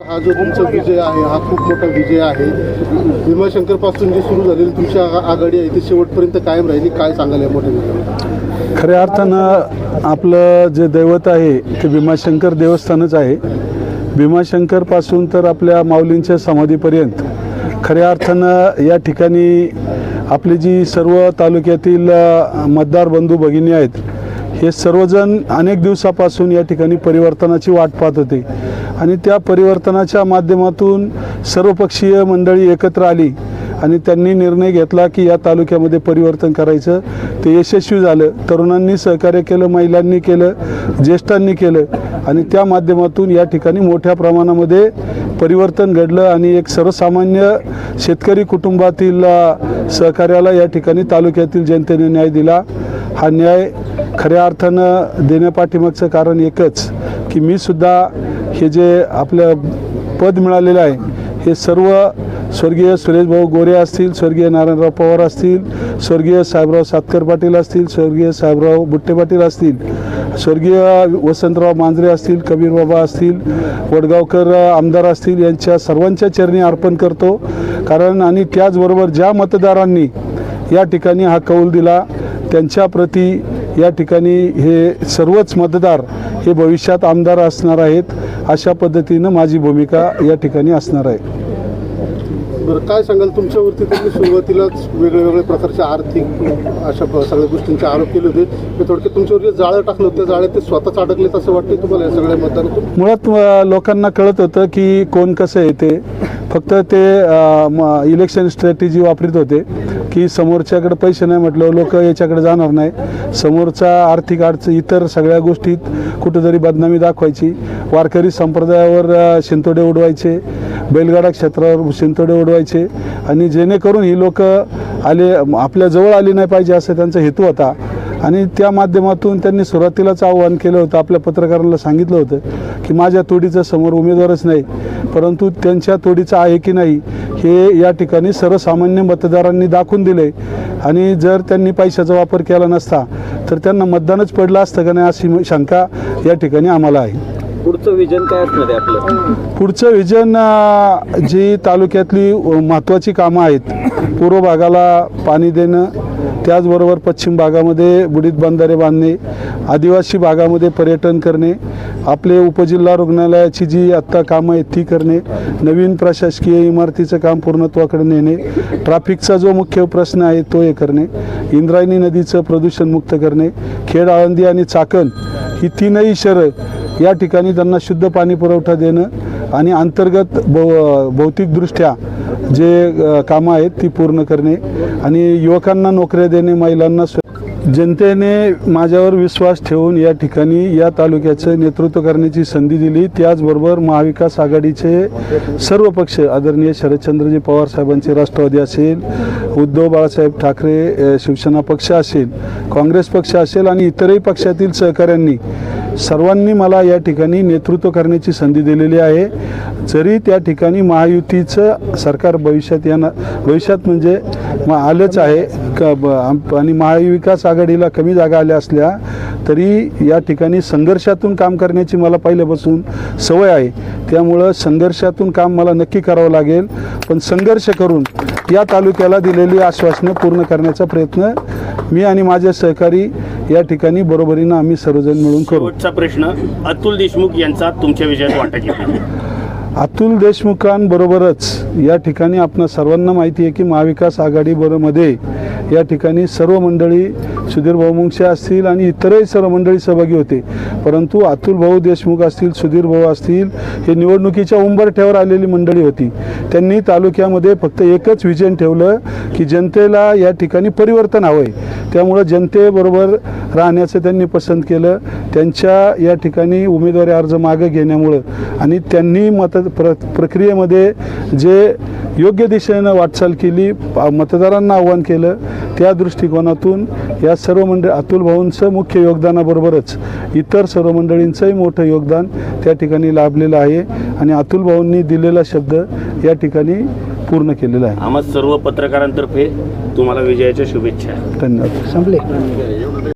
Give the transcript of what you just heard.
हा जो तुमचा विजय आहे हा खूप मोठा विजय आहे. भीमाशंकरपासून जी सुरू झालेली तुमची आघाडी आहे ती शेवटपर्यंत कायम राहिली. काय सांगाल या मोठ्या खऱ्या अर्थानं आपलं जे दैवत आहे ते भीमाशंकर देवस्थानच आहे. भीमाशंकरपासून तर आपल्या माऊलींच्या समाधीपर्यंत. खऱ्या अर्थानं या ठिकाणी आपली जी सर्व तालुक्यातील मतदार बंधू भगिनी आहेत हे सर्वजण अनेक दिवसापासून या ठिकाणी परिवर्तनाची वाट पाहत होते. आणि त्या परिवर्तनाच्या माध्यमातून सर्वपक्षीय मंडळी एकत्र आली आणि त्यांनी निर्णय घेतला की या तालुक्यामध्ये परिवर्तन करायचं. ते यशस्वी झालं. तरुणांनी सहकार्य केलं महिलांनी केलं ज्येष्ठांनी केलं आणि त्या माध्यमातून या ठिकाणी मोठ्या प्रमाणामध्ये परिवर्तन घडलं आणि एक सर्वसामान्य शेतकरी कुटुंबातील सहकार्याला या ठिकाणी तालुक्यातील जनतेने न्याय दिला. हा न्याय खऱ्या अर्थानं देण्यापाठीमागचं कारण एकच की मी सुद्धा हे जे आपलं पद मिळालेलं आहे हे सर्व स्वर्गीय सुरेशभाऊ गोरे असतील स्वर्गीय नारायणराव पवार असतील स्वर्गीय साहेबराव सातकर पाटील असतील स्वर्गीय साहेबराव बुट्टे पाटील असतील स्वर्गीय वसंतराव मांजरे असतील कबीरबाबा असतील वडगावकर आमदार असतील यांच्या सर्वांच्या चरणी अर्पण करतो. कारण आणि त्याचबरोबर ज्या मतदारांनी या ठिकाणी हा कौल दिला त्यांच्याप्रती या ठिकाणी हे सर्वच मतदार हे भविष्यात आमदार असणार आहेत अशा पद्धतीनं माझी भूमिका या ठिकाणी असणार आहे. बरं काय सांगाल? तुमच्यावरती त्यांनी सुरुवातीलाच वेगळ्या वेगळ्या प्रकारच्या आर्थिक अशा सगळ्या गोष्टींचे आरोप केले होते. ते थोडक्यात तुमच्यावर जे जाळं टाकलं होतं. त्या जाळ्यात ते स्वतःच अडकलेत असं वाटते तुम्हाला या सगळ्या मतदारातून मुळात लोकांना कळत होतं की कोण कसं येते फक्त ते इलेक्शन स्ट्रॅटेजी वापरत होते की समोरच्याकडे पैसे नाही म्हटलं लोक याच्याकडे जाणार नाही. समोरचा आर्थिक अडचण इतर सगळ्या गोष्टीत कुठेतरी बदनामी दाखवायची. वारकरी संप्रदायावर शिंतोडे उडवायचे. बैलगाडा क्षेत्रावर शिंतोडे उडवायचे. आणि जेणेकरून ही लोक आले आपल्या जवळ आली नाही पाहिजे असं त्यांचा हेतू होता. आणि त्या माध्यमातून त्यांनी सुरुवातीलाच आव्हान केलं होतं आपल्या पत्रकारांना सांगितलं होतं की माझ्या तोडीचा समोर उमेदवारच नाही परंतु त्यांच्या तोडीचा आहे की नाही हे या ठिकाणी सर्वसामान्य मतदारांनी दाखवून दिले. आणि जर त्यांनी पैशाचा वापर केला नसता तर त्यांना मतदानच पडलं असतं का नाही अशी शंका या ठिकाणी आम्हाला आहे. पुढचं विजन काय असणार आहे आपलं? पुढचं विजन जी तालुक्यातली महत्त्वाची कामं आहेत पूर्व भागाला पाणी देणं त्याचबरोबर पश्चिम भागामध्ये बुडीत बंधारे बांधणे आदिवासी भागामध्ये पर्यटन करणे आपले उपजिल्हा रुग्णालयाची जी आत्ता कामं आहेत ती करणे नवीन प्रशासकीय इमारतीचं काम पूर्णत्वाकडे नेणे ट्रॅफिकचा जो मुख्य प्रश्न आहे तो हे करणे इंद्रायणी नदीचं प्रदूषणमुक्त करणे खेड आळंदी आणि चाकण ही तीनही शहरं या ठिकाणी त्यांना शुद्ध पाणी पुरवठा देणं आणि अंतर्गत भौ भौतिकदृष्ट्या जे कामं आहेत ती पूर्ण करणे आणि युवकांना नोकऱ्या देणे महिलांना जनतेने माझ्यावर विश्वास ठेवून या ठिकाणी या तालुक्याचं नेतृत्व करण्याची संधी दिली. त्याचबरोबर महाविकास आघाडीचे सर्व पक्ष आदरणीय शरदचंद्रजी पवार साहेबांचे राष्ट्रवादी असेल उद्धव बाळासाहेब ठाकरे शिवसेना पक्ष असेल काँग्रेस पक्ष असेल आणि इतरही पक्षातील सहकाऱ्यांनी सर्वांनी मला या ठिकाणी नेतृत्व करण्याची संधी दिलेली आहे. जरी त्या ठिकाणी महायुतीचं सरकार भविष्यात येणार भविष्यात म्हणजे मग आलंच आहे. क ब- आणि महाविकास आघाडीला कमी जागा आल्या असल्या तरी या ठिकाणी संघर्षातून काम करण्याची मला पहिल्यापासून सवय आहे. त्यामुळं संघर्षातून काम मला नक्की करावं लागेल. पण संघर्ष करून या तालुक्याला दिलेली आश्वासनं पूर्ण करण्याचा प्रयत्न मी आणि माझे सहकारी या ठिकाणी बरोबरीनं आम्ही सर्वजण मिळून करू. शेवटचा प्रश्न अतुल देशमुख यांचा तुमच्या विजयात वाटा किती? अतुल देशमुखांबरोबरच या ठिकाणी आपण सर्वांना माहिती आहे की महाविकास आघाडी बरोमध्ये या ठिकाणी सर्व मंडळी सुधीर भाऊ मुंगशे असतील आणि इतरही सर्व मंडळी सहभागी होते. परंतु अतुल भाऊ देशमुख असतील सुधीर भाऊ असतील हे निवडणुकीच्या उंबरठ्यावर आलेली मंडळी होती. त्यांनी तालुक्यामध्ये फक्त एकच विजन ठेवलं की जनतेला या ठिकाणी परिवर्तन हवं आहे त्यामुळं जनतेबरोबर राहण्याचं त्यांनी पसंत केलं. त्यांच्या या ठिकाणी उमेदवारी अर्ज मागे घेण्यामुळं आणि त्यांनी मत प्र प्रक्रियेमध्ये जे योग्य दिशेनं वाटचाल केली मतदारांना आव्हान केलं त्या दृष्टिकोनातून या सर्व मंडळ अतुल भाऊंचं मुख्य योगदानाबरोबरच इतर सर्व मंडळींचंही मोठं योगदान त्या ठिकाणी लाभलेलं आहे. आणि अतुल भाऊंनी दिलेला शब्द या ठिकाणी पूर्ण केलेला आहे. आम्हा सर्व पत्रकारांतर्फे तुम्हाला विजयाच्या शुभेच्छा. धन्यवाद. संपले.